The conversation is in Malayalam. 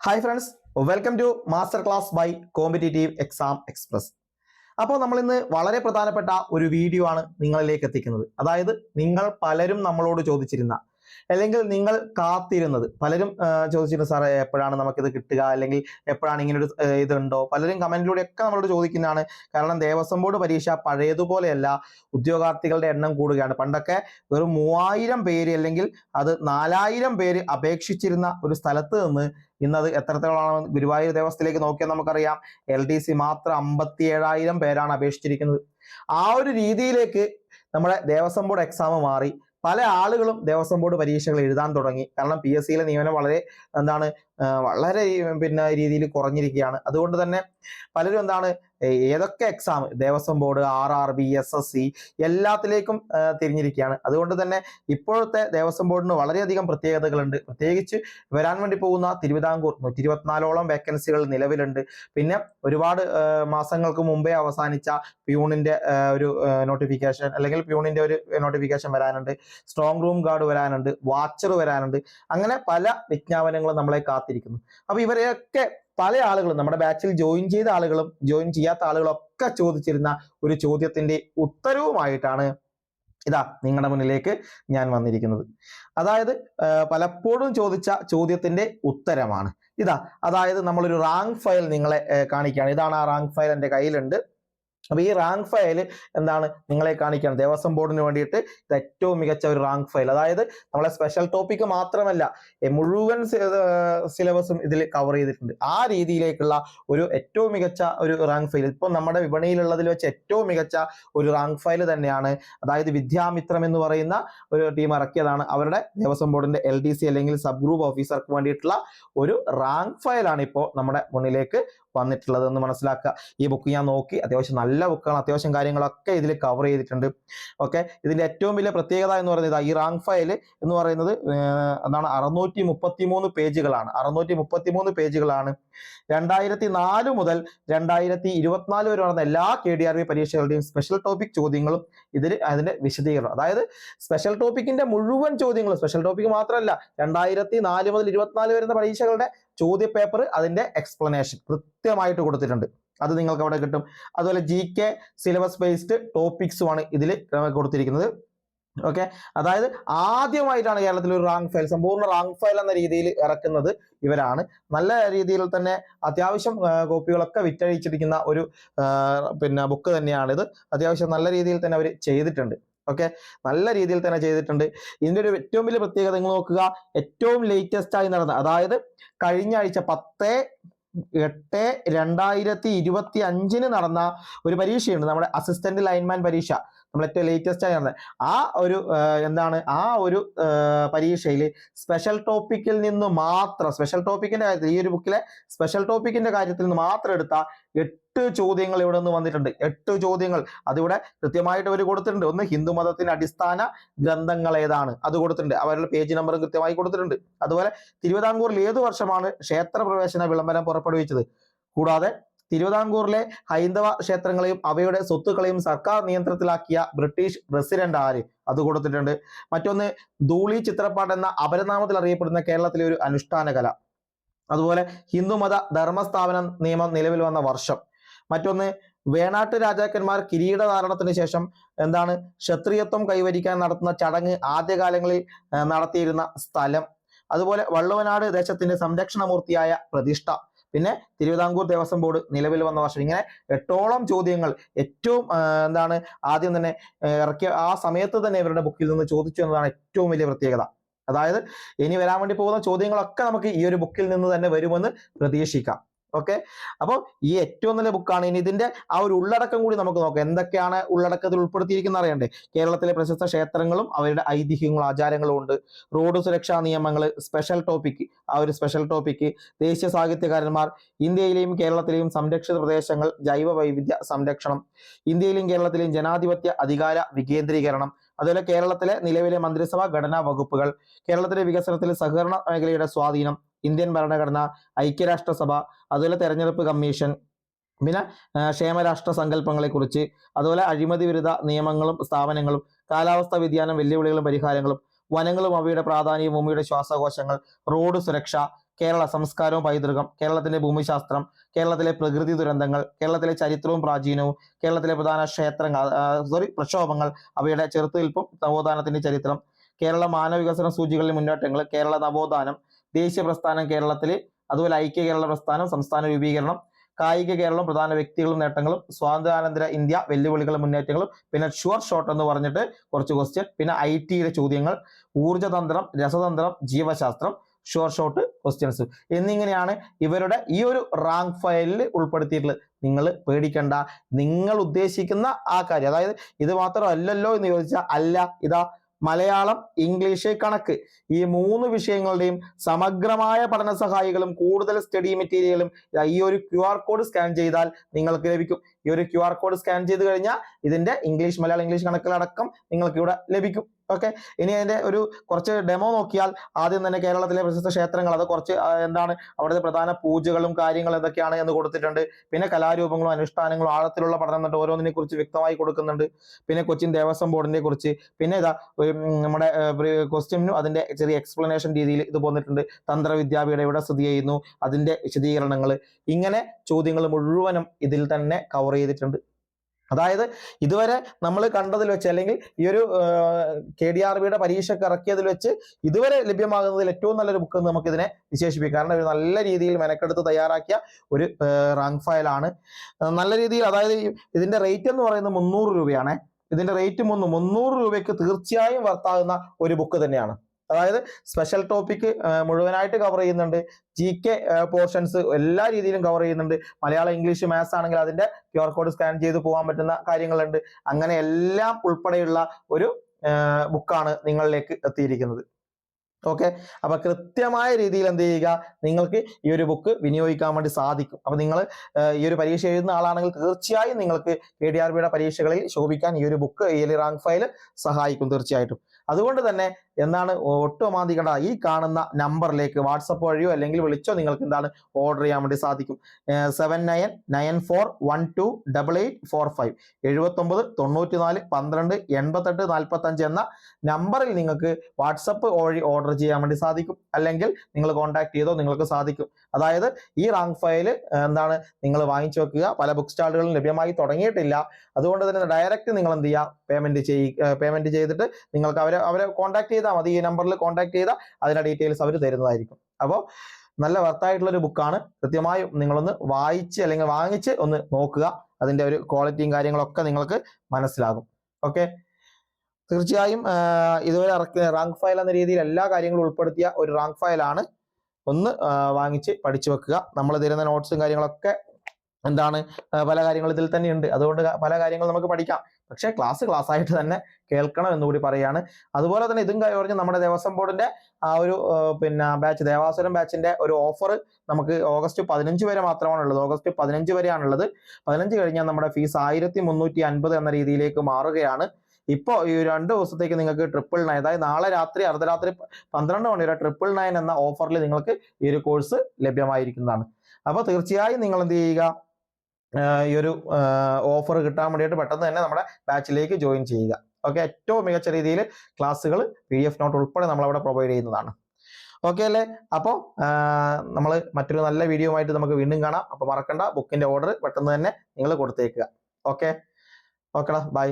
Hi friends welcome to master class by competitive exam express അപ്പോൾ നമ്മൾ ഇന്ന് വളരെ പ്രധാനപ്പെട്ട ഒരു വീഡിയോ ആണ് നിങ്ങളിലേക്ക് എത്തിക്കുന്നത്. അതായത് നിങ്ങൾ പലരും നമ്മളോട് ചോദിച്ചിരുന്ന അല്ലെങ്കിൽ നിങ്ങൾ കാത്തിരുന്നത്. പലരും ചോദിച്ചിരുന്നു സാറേ എപ്പോഴാണ് നമുക്കിത് കിട്ടുക? അല്ലെങ്കിൽ എപ്പോഴാണ് ഇങ്ങനെ ഒരു ഇതുണ്ടോ? പലരും കമന്റിലൂടെ ഒക്കെ നമ്മളോട് ചോദിക്കുന്നതാണ്. കാരണം ദേവസ്വം ബോർഡ് പരീക്ഷ പഴയതുപോലെയല്ല. ഉദ്യോഗാർത്ഥികളുടെ എണ്ണം കൂടുകയാണ്. പണ്ടൊക്കെ വെറും മൂവായിരം പേര് അല്ലെങ്കിൽ അത് നാലായിരം പേര് അപേക്ഷിച്ചിരുന്ന ഒരു സ്ഥലത്ത് നിന്ന് ഇന്നത് എത്രത്തോളമാണ് ഗുരുവായൂർ ദേവസ്ഥയിലേക്ക് നോക്കിയാൽ നമുക്കറിയാം. എൽ ഡി സി മാത്രം അമ്പത്തി ഏഴായിരം പേരാണ് അപേക്ഷിച്ചിരിക്കുന്നത്. ആ ഒരു രീതിയിലേക്ക് നമ്മുടെ ദേവസ്വം ബോർഡ് എക്സാം മാറി. പല ആളുകളും ദേവസ്വം ബോർഡ് പരീക്ഷകൾ എഴുതാൻ തുടങ്ങി. കാരണം പി എസ് സിയിലെ നിയമനം വളരെ എന്താണ് വളരെ പിന്നെ രീതിയിൽ കുറഞ്ഞിരിക്കുകയാണ്. അതുകൊണ്ട് തന്നെ പലരും എന്താണ് ഏതൊക്കെ exam Devaswom board R R B S S C എല്ലാത്തിലേക്കും തിരിഞ്ഞിരിക്കുകയാണ്. അതുകൊണ്ട് തന്നെ ഇപ്പോഴത്തെ ദേവസ്വം ബോർഡിന് വളരെയധികം പ്രത്യേകതകളുണ്ട്. പ്രത്യേകിച്ച് വരാൻ വേണ്ടി പോകുന്ന തിരുവിതാംകൂർ നൂറ്റി ഇരുപത്തിനാലോളം വേക്കൻസികൾ നിലവിലുണ്ട്. പിന്നെ ഒരുപാട് മാസങ്ങൾക്ക് മുമ്പേ അവസാനിച്ച പ്യൂണിന്റെ ഒരു നോട്ടിഫിക്കേഷൻ അല്ലെങ്കിൽ പ്യൂണിന്റെ ഒരു നോട്ടിഫിക്കേഷൻ വരാനുണ്ട്. സ്ട്രോങ് റൂം ഗാർഡ് വരാനുണ്ട്. വാച്ചർ വരാനുണ്ട്. അങ്ങനെ പല വിജ്ഞാപനങ്ങളും നമ്മളെ കാത്തിരിക്കുന്നു. അപ്പൊ ഇവരെയൊക്കെ പല ആളുകളും നമ്മുടെ ബാച്ചിൽ ജോയിൻ ചെയ്ത ആളുകളും ജോയിൻ ചെയ്യാത്ത ആളുകളും ഒക്കെ ചോദിച്ചിരുന്ന ഒരു ചോദ്യത്തിന്റെ ഉത്തരവുമായിട്ടാണ് ഇതാ നിങ്ങളുടെ മുന്നിലേക്ക് ഞാൻ വന്നിരിക്കുന്നത്. അതായത് പലപ്പോഴും ചോദിച്ച ചോദ്യത്തിന്റെ ഉത്തരമാണ്. ഇതാ അതായത് നമ്മളൊരു റാങ് ഫയൽ നിങ്ങളെ കാണിക്കുകയാണ്. ഇതാണ് ആ റാങ് ഫയൽ എന്റെ കയ്യിലുണ്ട്. അപ്പൊ ഈ റാങ്ക് ഫയൽ എന്താണ്? നിങ്ങളെ കാണിക്കുകയാണ് ദേവസ്വം ബോർഡിന് വേണ്ടിയിട്ട് ഇത് ഏറ്റവും മികച്ച ഒരു റാങ്ക് ഫയൽ അതായത് നമ്മളെ സ്പെഷ്യൽ ടോപ്പിക് മാത്രമല്ല മുഴുവൻ സിലബസും ഇതിൽ കവർ ചെയ്തിട്ടുണ്ട്. ആ രീതിയിലേക്കുള്ള ഒരു ഏറ്റവും മികച്ച ഒരു റാങ്ക് ഫയൽ ഇപ്പം നമ്മുടെ വിപണിയിലുള്ളതിൽ വെച്ച് ഏറ്റവും മികച്ച ഒരു റാങ്ക് ഫയൽ തന്നെയാണ്. അതായത് വിദ്യാമിത്രം എന്ന് പറയുന്ന ഒരു ടീം ഇറക്കിയതാണ്. അവരുടെ ദേവസ്വം ബോർഡിന്റെ എൽ അല്ലെങ്കിൽ സബ് ഗ്രൂപ്പ് ഓഫീസർക്ക് വേണ്ടിയിട്ടുള്ള ഒരു റാങ്ക് ഫയലാണ് ഇപ്പോൾ നമ്മുടെ മുന്നിലേക്ക് വന്നിട്ടുള്ളത് എന്ന് മനസ്സിലാക്കുക. ഈ ബുക്ക് ഞാൻ നോക്കി. അത്യാവശ്യം നല്ല ബുക്കാണ് അത്യാവശ്യം കാര്യങ്ങളൊക്കെ ഇതിൽ കവർ ചെയ്തിട്ടുണ്ട്. ഓക്കെ ഇതിന്റെ ഏറ്റവും വലിയ പ്രത്യേകത എന്ന് പറയുന്നത് ഈ റാങ്ക് ഫയൽ എന്ന് പറയുന്നത് എന്താണ് അറുന്നൂറ്റി മുപ്പത്തി മൂന്ന് പേജുകളാണ്. അറുന്നൂറ്റി മുപ്പത്തി മൂന്ന് പേജുകളാണ്. രണ്ടായിരത്തി നാല് മുതൽ രണ്ടായിരത്തി ഇരുപത്തിനാല് വരെ നടന്ന എല്ലാ കെ ഡി ആർ ബി പരീക്ഷകളുടെയും സ്പെഷ്യൽ ടോപ്പിക് ചോദ്യങ്ങളും ഇതിൽ അതിന്റെ വിശദീകരണം. അതായത് സ്പെഷ്യൽ ടോപ്പിക്കിന്റെ മുഴുവൻ ചോദ്യങ്ങൾ സ്പെഷ്യൽ ടോപ്പിക് മാത്രമല്ല രണ്ടായിരത്തി നാല് മുതൽ ഇരുപത്തിനാല് വരുന്ന പരീക്ഷകളുടെ ചോദ്യ പേപ്പർ അതിന്റെ എക്സ്പ്ലനേഷൻ കൃത്യമായിട്ട് കൊടുത്തിട്ടുണ്ട്. അത് നിങ്ങൾക്ക് അവിടെ കിട്ടും. അതുപോലെ ജി കെ സിലബസ് ബേസ്ഡ് ടോപ്പിക്സുമാണ് ഇതിൽ കൊടുത്തിരിക്കുന്നത്. ഓക്കെ അതായത് ആദ്യമായിട്ടാണ് കേരളത്തിൽ ഒരു റാങ്ക് ഫയൽ സമ്പൂർണ റാങ്ക് ഫയൽ എന്ന രീതിയിൽ ഇറക്കുന്നത് ഇവരാണ്. നല്ല രീതിയിൽ തന്നെ അത്യാവശ്യം കോപ്പികളൊക്കെ വിറ്റഴിച്ചിരിക്കുന്ന ഒരു പിന്നെ ബുക്ക് തന്നെയാണ് ഇത് അത്യാവശ്യം നല്ല രീതിയിൽ തന്നെ അവർ ചെയ്തിട്ടുണ്ട്. ഓക്കെ നല്ല രീതിയിൽ തന്നെ ചെയ്തിട്ടുണ്ട്. ഇതിന്റെ ഒരു ഏറ്റവും വലിയ പ്രത്യേകത നിങ്ങൾ നോക്കുക ഏറ്റവും ലേറ്റസ്റ്റ് ആയി നടന്ന അതായത് കഴിഞ്ഞ ആഴ്ച പത്ത് എട്ട് രണ്ടായിരത്തി ഇരുപത്തി അഞ്ചിന് നടന്ന ഒരു പരീക്ഷയുണ്ട്. നമ്മുടെ അസിസ്റ്റന്റ് ലൈൻമാൻ പരീക്ഷ. നമ്മൾ ഏറ്റവും ലേറ്റസ്റ്റ് ആയി നടന്നത് ആ ഒരു എന്താണ് ആ ഒരു പരീക്ഷയിൽ സ്പെഷ്യൽ ടോപ്പിക്കിൽ നിന്ന് മാത്രം സ്പെഷ്യൽ ടോപ്പിക്കിന്റെ കാര്യത്തിൽ ഈ ഒരു ബുക്കിലെ സ്പെഷ്യൽ ടോപ്പിക്കിന്റെ കാര്യത്തിൽ നിന്ന് മാത്രം എടുത്ത എട്ട് ചോദ്യങ്ങൾ ഇവിടെ നിന്ന് വന്നിട്ടുണ്ട്. എട്ട് ചോദ്യങ്ങൾ. അതിവിടെ കൃത്യമായിട്ട് അവർ കൊടുത്തിട്ടുണ്ട്. ഒന്ന് ഹിന്ദു മതത്തിന്റെ അടിസ്ഥാന ഗ്രന്ഥങ്ങൾ ഏതാണ്? അത് കൊടുത്തിട്ടുണ്ട്. അവരുടെ പേജ് നമ്പർ കൃത്യമായി കൊടുത്തിട്ടുണ്ട്. അതുപോലെ തിരുവിതാംകൂറിൽ ഏതു വർഷമാണ് ക്ഷേത്ര പ്രവേശന വിളംബരം പുറപ്പെടുവിച്ചത്? കൂടാതെ തിരുവിതാംകൂറിലെ ഹൈന്ദവ ക്ഷേത്രങ്ങളെയും അവയുടെ സ്വത്തുക്കളെയും സർക്കാർ നിയന്ത്രണത്തിലാക്കിയ ബ്രിട്ടീഷ് പ്രസിഡന്റ് ആര്? അത് കൊടുത്തിട്ടുണ്ട്. മറ്റൊന്ന് ധൂളി ചിത്രപ്പാട്ട് എന്ന അപരനാമത്തിൽ അറിയപ്പെടുന്ന കേരളത്തിലെ ഒരു അനുഷ്ഠാന കല അതുപോലെ ഹിന്ദുമത ധർമ്മസ്ഥാപന നിയമം നിലവിൽ വന്ന വർഷം. മറ്റൊന്ന് വേണാട്ട് രാജാക്കന്മാർ കിരീടധാരണത്തിന് ശേഷം എന്താണ് ക്ഷത്രിയത്വം കൈവരിക്കാൻ നടത്തുന്ന ചടങ്ങ് ആദ്യകാലങ്ങളിൽ നടത്തിയിരുന്ന സ്ഥലം. അതുപോലെ വള്ളുവനാട് ദേശത്തിന്റെ സംരക്ഷണമൂർത്തിയായ പ്രതിഷ്ഠ. പിന്നെ തിരുവിതാംകൂർ ദേവസ്വം ബോർഡ് നിലവിൽ വന്ന വർഷം. ഇങ്ങനെ എട്ടോളം ചോദ്യങ്ങൾ ഏറ്റവും എന്താണ് ആദ്യം തന്നെ ഇറക്കിയ ആ സമയത്ത് തന്നെ ഇവരുടെ ബുക്കിൽ നിന്ന് ചോദിച്ചു എന്നതാണ് ഏറ്റവും വലിയ പ്രത്യേകത. അതായത് ഇനി വരാൻ വേണ്ടി പോകുന്ന ചോദ്യങ്ങളൊക്കെ നമുക്ക് ഈ ഒരു ബുക്കിൽ നിന്ന് തന്നെ വരുമെന്ന് പ്രതീക്ഷിക്കാം. ഓക്കെ അപ്പോൾ ഈ ഏറ്റവും നല്ല ബുക്കാണ് ഇനി ഇതിന്റെ ആ ഒരു ഉള്ളടക്കം കൂടി നമുക്ക് നോക്കാം. എന്തൊക്കെയാണ് ഉള്ളടക്കത്തിൽ ഉൾപ്പെടുത്തിയിരിക്കുന്ന അറിയണ്ടേ? കേരളത്തിലെ പ്രശസ്ത ക്ഷേത്രങ്ങളും അവരുടെ ഐതിഹ്യങ്ങളും ആചാരങ്ങളും ഉണ്ട്. റോഡ് സുരക്ഷാ നിയമങ്ങൾ സ്പെഷ്യൽ ടോപ്പിക് ആ ഒരു സ്പെഷ്യൽ ടോപ്പിക് ദേശീയ സാഹിത്യകാരന്മാർ ഇന്ത്യയിലെയും കേരളത്തിലെയും സംരക്ഷിത പ്രദേശങ്ങൾ ജൈവ വൈവിധ്യ സംരക്ഷണം. ഇന്ത്യയിലെയും കേരളത്തിലെയും ജനാധിപത്യ അധികാര വികേന്ദ്രീകരണം. അതുപോലെ കേരളത്തിലെ നിലവിലെ മന്ത്രിസഭാ ഘടനാ വകുപ്പുകൾ. കേരളത്തിലെ വികസനത്തിൽ സഹകരണ മേഖലയുടെ സ്വാധീനം. ഇന്ത്യൻ ഭരണഘടന ഐക്യരാഷ്ട്രസഭ അതുപോലെ തെരഞ്ഞെടുപ്പ് കമ്മീഷൻ പിന്നെ ക്ഷേമരാഷ്ട്ര സങ്കല്പങ്ങളെ കുറിച്ച് അതുപോലെ അഴിമതി വിരുദ്ധ നിയമങ്ങളും സ്ഥാപനങ്ങളും കാലാവസ്ഥാ വ്യതിയാനം വെല്ലുവിളികളും പരിഹാരങ്ങളും വനങ്ങളും അവയുടെ പ്രാധാന്യവും ഭൂമിയുടെ ശ്വാസകോശങ്ങൾ റോഡ് സുരക്ഷ കേരള സംസ്കാരവും പൈതൃകം കേരളത്തിന്റെ ഭൂമിശാസ്ത്രം കേരളത്തിലെ പ്രകൃതി ദുരന്തങ്ങൾ കേരളത്തിലെ ചരിത്രവും പ്രാചീനവും കേരളത്തിലെ പ്രധാന ക്ഷേത്രങ്ങൾ സോറി പ്രക്ഷോഭങ്ങൾ അവയുടെ ചെറുത്തുനിൽപ്പും നവോത്ഥാനത്തിന്റെ ചരിത്രം കേരള മാനവികസന സൂചികളിലെ മുന്നേറ്റങ്ങൾ കേരള നവോത്ഥാനം ദേശീയ പ്രസ്ഥാനം കേരളത്തിൽ അതുപോലെ ഐക്യ കേരള പ്രസ്ഥാനം സംസ്ഥാന രൂപീകരണം കായിക കേരളം പ്രധാന വ്യക്തികളും നേട്ടങ്ങളും സ്വാതന്ത്ര്യാനന്തര ഇന്ത്യ വെല്ലുവിളികളും മുന്നേറ്റങ്ങളും പിന്നെ ഷുവർ ഷോട്ട് എന്ന് പറഞ്ഞിട്ട് കുറച്ച് ക്വസ്റ്റ്യൻ പിന്നെ ഐ ടിയിലെ ചോദ്യങ്ങൾ ഊർജതന്ത്രം രസതന്ത്രം ജീവശാസ്ത്രം ഷുവർ ഷോട്ട് ക്വസ്റ്റ്യൻസ് എന്നിങ്ങനെയാണ് ഇവരുടെ ഈ ഒരു റാങ്ക് ഫയലിൽ ഉൾപ്പെടുത്തിയിട്ടുള്ളത്. നിങ്ങൾ പേടിക്കണ്ട. നിങ്ങൾ ഉദ്ദേശിക്കുന്ന ആ കാര്യം അതായത് ഇത് മാത്രമല്ലല്ലോ എന്ന് ചോദിച്ചാൽ അല്ല ഇതാ മലയാളം ഇംഗ്ലീഷ് കണക്ക്. ഈ മൂന്ന് വിഷയങ്ങളുടെയും സമഗ്രമായ പഠന സഹായികളും കൂടുതൽ സ്റ്റഡി മെറ്റീരിയലും ഈ ഒരു ക്യു ആർ കോഡ് സ്കാൻ ചെയ്താൽ നിങ്ങൾക്ക് ലഭിക്കും. ഈ ഒരു ക്യു ആർ കോഡ് സ്കാൻ ചെയ്ത് കഴിഞ്ഞാൽ ഇതിന്റെ ഇംഗ്ലീഷ് മലയാളം ഇംഗ്ലീഷ് കണക്കുകളടക്കം നിങ്ങൾക്ക് ഇവിടെ ലഭിക്കും. ഓക്കെ? ഇനി അതിന്റെ ഒരു കുറച്ച് ഡെമോ നോക്കിയാൽ ആദ്യം തന്നെ കേരളത്തിലെ പ്രശസ്ത ക്ഷേത്രങ്ങൾ അത് കുറച്ച് എന്താണ് അവിടുത്തെ പ്രധാന പൂജകളും കാര്യങ്ങളും എന്തൊക്കെയാണ് എന്ന് കൊടുത്തിട്ടുണ്ട്. പിന്നെ കലാരൂപങ്ങളും അനുഷ്ഠാനങ്ങളും ആഴത്തിലുള്ള പഠനം എന്നിട്ട് ഓരോന്നിനെ കുറിച്ച് വ്യക്തമായി കൊടുക്കുന്നുണ്ട്. പിന്നെ കൊച്ചിൻ ദേവസ്വം ബോർഡിനെ കുറിച്ച്. പിന്നെ ഇതാ നമ്മുടെ ക്വസ്റ്റ്യനും അതിന്റെ ചെറിയ എക്സ്പ്ലനേഷൻ രീതിയിൽ ഇത് പോന്നിട്ടുണ്ട് തന്ത്രവിദ്യാപീഠം എവിടെ സ്ഥിതി ചെയ്യുന്നു. അതിന്റെ വിശദീകരണങ്ങൾ ഇങ്ങനെ ചോദ്യങ്ങൾ മുഴുവനും ഇതിൽ തന്നെ കവർ ചെയ്തിട്ടുണ്ട്. അതായത് ഇതുവരെ നമ്മൾ കണ്ടതിൽ വെച്ച് അല്ലെങ്കിൽ ഈ ഒരു കെ ഡി ആർ ബിയുടെ പരീക്ഷയ്ക്ക് ഇറക്കിയതിൽ വെച്ച് ഇതുവരെ ലഭ്യമാകുന്നതിൽ ഏറ്റവും നല്ലൊരു ബുക്ക് എന്ന് നമുക്ക് ഇതിനെ വിശേഷിപ്പിക്കാം. കാരണം ഒരു നല്ല രീതിയിൽ മെനക്കെടുത്ത് തയ്യാറാക്കിയ ഒരു റാങ്ക് ഫയലാണ്. നല്ല രീതിയിൽ അതായത് ഇതിന്റെ റേറ്റ് എന്ന് പറയുന്നത് മുന്നൂറ് രൂപയാണ്. ഇതിന്റെ റേറ്റ് മുന്ന് മുന്നൂറ് രൂപയ്ക്ക് തീർച്ചയായും വർത്താകുന്ന ഒരു ബുക്ക് തന്നെയാണ്. അതായത് സ്പെഷ്യൽ ടോപ്പിക് മുഴുവനായിട്ട് കവർ ചെയ്യുന്നുണ്ട്. ജി കെ പോർഷൻസ് എല്ലാ രീതിയിലും കവർ ചെയ്യുന്നുണ്ട്. മലയാളം ഇംഗ്ലീഷ് മാത്സ് ആണെങ്കിൽ അതിന്റെ ക്യു ആർ കോഡ് സ്കാൻ ചെയ്ത് പോകാൻ പറ്റുന്ന കാര്യങ്ങളുണ്ട്. അങ്ങനെ എല്ലാം ഉൾപ്പെടെയുള്ള ഒരു ബുക്കാണ് നിങ്ങളിലേക്ക് എത്തിയിരിക്കുന്നത്. ഓക്കെ അപ്പൊ കൃത്യമായ രീതിയിൽ എന്ത് ചെയ്യുക? നിങ്ങൾക്ക് ഈ ഒരു ബുക്ക് വിനിയോഗിക്കാൻ വേണ്ടി സാധിക്കും. അപ്പൊ നിങ്ങൾ ഈ ഒരു പരീക്ഷ എഴുതുന്ന ആളാണെങ്കിൽ തീർച്ചയായും നിങ്ങൾക്ക് കെ ഡി ആർ ബിയുടെ പരീക്ഷകളിൽ ശോഭിക്കാൻ ഈ ഒരു ബുക്ക് ഈ റാങ്ക് ഫയൽ സഹായിക്കും തീർച്ചയായിട്ടും. അതുകൊണ്ട് തന്നെ എന്താണ് ഒട്ടുമാതികട ഈ കാണുന്ന നമ്പറിലേക്ക് വാട്സപ്പ് വഴിയോ അല്ലെങ്കിൽ വിളിച്ചോ നിങ്ങൾക്ക് എന്താണ് ഓർഡർ ചെയ്യാൻ വേണ്ടി സാധിക്കും. Seven nine nine four one two double eight four five എഴുപത്തൊമ്പത് തൊണ്ണൂറ്റി നാല് പന്ത്രണ്ട് എൺപത്തെട്ട് നാൽപ്പത്തഞ്ച് എന്ന നമ്പറിൽ നിങ്ങൾക്ക് വാട്സപ്പ് വഴി ഓർഡർ ചെയ്യാൻ വേണ്ടി സാധിക്കും. അല്ലെങ്കിൽ നിങ്ങൾ കോൺടാക്ട് ചെയ്തോ നിങ്ങൾക്ക് സാധിക്കും. അതായത് ഈ റാങ്ക് ഫയൽ എന്താണ് നിങ്ങൾ വാങ്ങിച്ചു വെക്കുക. പല ബുക്ക് സ്റ്റാളുകളും ലഭ്യമായി തുടങ്ങിയിട്ടില്ല. അതുകൊണ്ട് തന്നെ ഡയറക്റ്റ് നിങ്ങൾ എന്ത് ചെയ്യുക? പേയ്മെന്റ് ചെയ്യുക പേയ്മെന്റ് ചെയ്തിട്ട് നിങ്ങൾക്ക് അവരെ അവരെ കോൺടാക്ട് ചെയ്താൽ മതി. ഈ നമ്പറിൽ കോൺടാക്ട് ചെയ്താൽ അതിന്റെ ഡീറ്റെയിൽസ് അവർ തരുന്നതായിരിക്കും. അപ്പോൾ നല്ല വർത്തായിട്ടുള്ള ഒരു ബുക്കാണ് കൃത്യമായും നിങ്ങളൊന്ന് വായിച്ച് അല്ലെങ്കിൽ വാങ്ങിച്ച് ഒന്ന് നോക്കുക. അതിന്റെ ഒരു ക്വാളിറ്റിയും കാര്യങ്ങളൊക്കെ നിങ്ങൾക്ക് മനസ്സിലാകും. ഓക്കെ തീർച്ചയായും ഇതുവരെ ഇറക്കുന്ന റാങ്ക് ഫയൽ എന്ന രീതിയിൽ എല്ലാ കാര്യങ്ങളും ഉൾപ്പെടുത്തിയ ഒരു റാങ്ക് ഫയലാണ് ഒന്ന് വാങ്ങിച്ച് പഠിച്ചു വെക്കുക. നമ്മൾ തരുന്ന നോട്ട്സും കാര്യങ്ങളൊക്കെ എന്താണ്? പല കാര്യങ്ങൾ ഇതിൽ തന്നെ ഉണ്ട് അതുകൊണ്ട് പല കാര്യങ്ങളും നമുക്ക് പഠിക്കാം. പക്ഷേ ക്ലാസ് ക്ലാസ് ആയിട്ട് തന്നെ കേൾക്കണം എന്നുകൂടി പറയാണ്. അതുപോലെ തന്നെ ഇതും കഴിഞ്ഞ് നമ്മുടെ ദേവസ്വം ബോർഡിന്റെ ആ ഒരു പിന്നെ ബാച്ച് ദേവാസുരം ബാച്ചിന്റെ ഒരു ഓഫർ നമുക്ക് ഓഗസ്റ്റ് പതിനഞ്ച് വരെ മാത്രമാണ് ഉള്ളത് ഓഗസ്റ്റ് പതിനഞ്ച് വരെയാണുള്ളത്. പതിനഞ്ച് കഴിഞ്ഞാൽ നമ്മുടെ ഫീസ് ആയിരത്തി മുന്നൂറ്റി അൻപത് എന്ന രീതിയിലേക്ക് മാറുകയാണ്. ഇപ്പോൾ ഈ രണ്ട് ദിവസത്തേക്ക് നിങ്ങൾക്ക് ട്രിപ്പിൾ നയൻ അതായത് നാളെ രാത്രി അർദ്ധരാത്രി പന്ത്രണ്ട് മണി വരെ ട്രിപ്പിൾ നയൻ എന്ന ഓഫറിൽ നിങ്ങൾക്ക് ഈ ഒരു കോഴ്സ് ലഭ്യമായിരിക്കുന്നതാണ്. അപ്പോൾ തീർച്ചയായും നിങ്ങൾ എന്ത് ചെയ്യുക? ഈ ഒരു ഓഫർ കിട്ടാൻ വേണ്ടിയിട്ട് പെട്ടെന്ന് തന്നെ നമ്മുടെ ബാച്ചിലേക്ക് ജോയിൻ ചെയ്യുക. ഓക്കെ ഏറ്റവും മികച്ച രീതിയിൽ ക്ലാസ്സുകൾ പി എഫ് നോട്ട് ഉൾപ്പെടെ നമ്മളവിടെ പ്രൊവൈഡ് ചെയ്യുന്നതാണ്. ഓക്കെ അല്ലേ? അപ്പോൾ നമ്മൾ മറ്റൊരു നല്ല വീഡിയോ ആയിട്ട് നമുക്ക് വീണ്ടും കാണാം. അപ്പോൾ മറക്കണ്ട ബുക്കിന്റെ ഓർഡർ പെട്ടെന്ന് തന്നെ നിങ്ങൾ കൊടുത്തേക്കുക. ഓക്കെ ഓക്കെടാ ബൈ